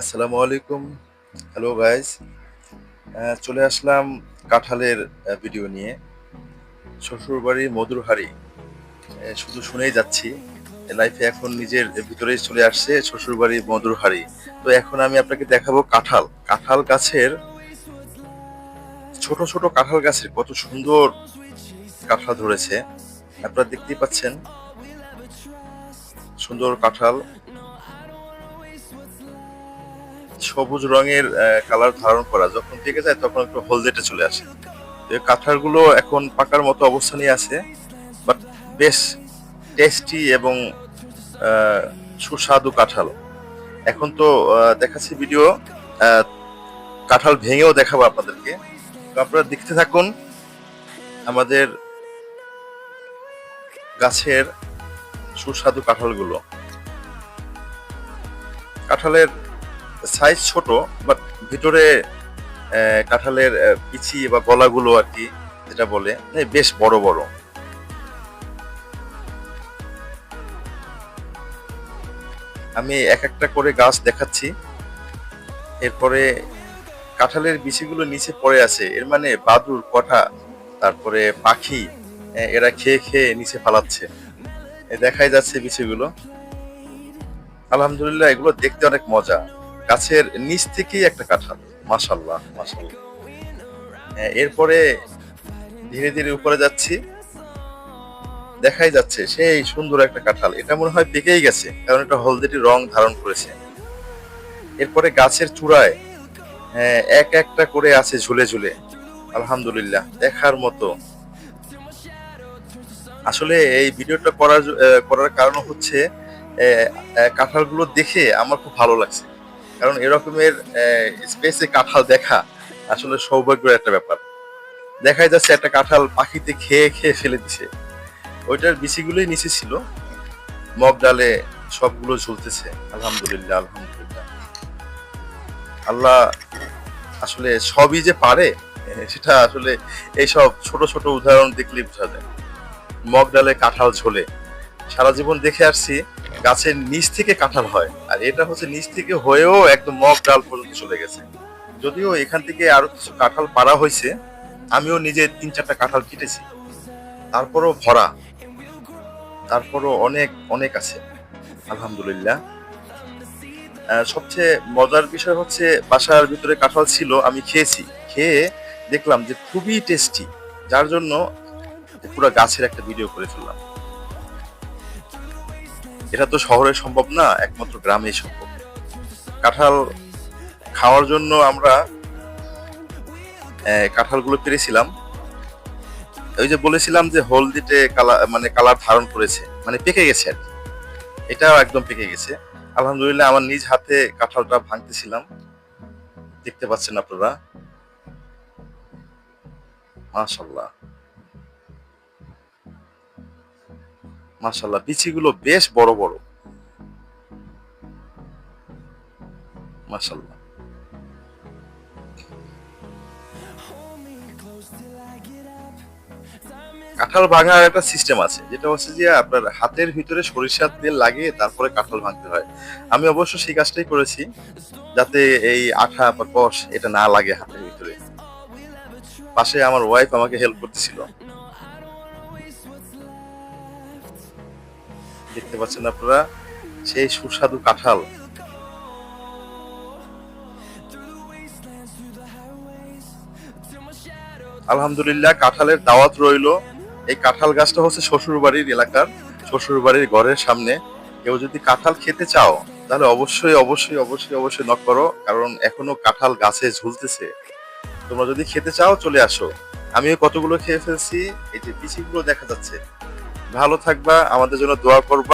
আসসালামু আলাইকুম। Hello guys চলে আসলাম কাঁঠালের ভিডিও নিয়ে। শ্বশুরবাড়ি মধুর হাড়ি শুধু শুনেই যাচ্ছি। লাইফে এখন নিজের ভিতরেই চলে আসছে শ্বশুরবাড়ি মধুর হাড়ি তো এখন আমি আপনাকে দেখাবো কাঁঠাল। কাঁঠাল গাছের, ছোট ছোট কাঁঠাল গাছের কত সুন্দর কাঁঠাল ধরেছে। আপনারা দেখতেই পাচ্ছেন। সুন্দর কাঁঠাল। সবুজ রঙের কালার ধারণ করা। যখন থেকে যায় তখন একটু হলদেটে চলে আসে। কাঁঠালগুলো এখন পাকার মতো অবস্থানে আছে বাট বেশ টেস্টি এবং সুস্বাদু কাঁঠাল। এখন তো দেখাচ্ছি ভিডিও কাঁঠাল ভেঙেও দেখাবো আপনাদেরকে। আপনারা দেখতে থাকুন আমাদের গাছের সুস্বাদু কাঁঠালগুলো। কাঁঠালের সাইজ ছোট বাট ভিতরে কাঁঠালের পিছি বা গলাগুলো আর কি, যেটা বলে বেশ বড় বড়। আমি এক একটা করে গাছ দেখাচ্ছি। এরপরে কাঁঠালের বিচিগুলো নিচে পড়ে আছে। এর মানে বাদুর কটা তারপরে পাখি এরা খেয়ে খেয়ে নিচে ফালাচ্ছে দেখাই যাচ্ছে বিচিগুলো। আলহামদুলিল্লাহ, এগুলো দেখতে অনেক মজা। গাছের নিচ থেকেই একটা কাঁঠাল। মাশাল্লাহ মাশাল্লাহ হ্যাঁ, এরপরে ধীরে ধীরে উপরে যাচ্ছি। দেখাই যাচ্ছে সেই সুন্দর একটা কাঁঠাল। এটা মনে হয় পেকেই গেছে কারণ এটা হলদেটি রং ধারণ করেছে। এরপরে গাছের চূড়ায় হ্যাঁ, এক একটা করে আছে ঝুলে ঝুলে। আলহামদুলিল্লাহ দেখার মতো। আসলে এই ভিডিওটা করার করার কারণ হচ্ছে কাঁঠালগুলো দেখে আমার খুব ভালো লাগছে। কারণ এরকমের স্পেসে কাঁঠাল দেখা আসলে সৌভাগ্যের একটা ব্যাপার। দেখাই যাচ্ছে একটা কাঁঠাল পাখিতে খেয়ে খেয়ে ফেলে দিছে। ওইটার বিচিগুলোই নিচে ছিল। মগ ডালে সবগুলো ঝুলতেছে আলহামদুলিল্লাহ আলহামদুলিল্লাহ। আল্লাহ আসলে সবই যে পারে, সেটা আসলে এইসব ছোট ছোট উদাহরণ দেখলেই বোঝা যায়। মগ ডালে কাঁঠাল ঝোলে। সারা জীবন দেখে আসছি গাছের নিচ থেকে কাঁঠাল হয়। আর এটা হচ্ছে নিচ থেকে হয়েও একদম মগ ডাল পর্যন্ত চলে গেছে। যদিও এখান থেকে আরও কিছু কাঁঠাল পাড়া হয়েছে, আমিও নিজে তিন চারটা কাঁঠাল কেটেছি। তারপরও ভরা। তারপরও অনেক অনেক আছে, আলহামদুলিল্লাহ। সবচেয়ে মজার বিষয় হচ্ছে বাসার ভিতরে কাঁঠাল ছিল, আমি খেয়েছি। খেয়ে দেখলাম যে খুবই টেস্টি যার জন্য পুরো গাছের একটা ভিডিও করে ফেললাম। এটা তো শহরে সম্ভব না, একমাত্র গ্রামেই সম্ভব। কাঁঠাল খাওয়ার জন্য আমরা কাঁঠালগুলো পেরেছিলাম। ওই যে বলেছিলাম যে হলদিতে কালার মানে কালার ধারণ করেছে মানে পেকে গেছে আর এটাও একদম পেকে গেছে। আলহামদুলিল্লাহ আমার নিজ হাতে কাঁঠালটা ভাঙতেছিলাম। দেখতে পাচ্ছেন আপনারা? মাশাল্লাহ মাশাল্লাহ বিচিগুলো বেশ বড় বড়। মাশাল্লাহ কাঁঠাল ভাঙার একটা সিস্টেম আছে, যেটা হচ্ছে যে আপনার হাতের ভিতরে সরিষার তেল লাগিয়ে তারপরে কাঁঠাল ভাঙতে হয়। আমি অবশ্য সেই কাজটাই করেছি, যাতে এই আঠা বা কষ এটা না লাগে হাতের ভিতরে। পাশে আমার ওয়াইফ আমাকে হেল্প করতেছিল। দেখতে পাচ্ছেন আপনারা, সেই সুস্বাদু কাঁঠাল। আলহামদুলিল্লাহ, কাঁঠালের দাওয়াত রইল। এই কাঁঠাল গাছটা হচ্ছে শ্বশুর বাড়ির এলাকার শ্বশুর বাড়ির ঘরের সামনে। কেউ যদি কাঁঠাল খেতে চাও, তাহলে অবশ্যই অবশ্যই অবশ্যই অবশ্যই নক করো, কারণ এখনও কাঁঠাল গাছে ঝুলতেছে। তোমরা যদি খেতে চাও, চলে আসো। আমিও কতগুলো খেয়ে ফেলছি, এই যে বিচিগুলো দেখা যাচ্ছে। ভালো থাকবা আমাদের জন্য দোয়া করবা।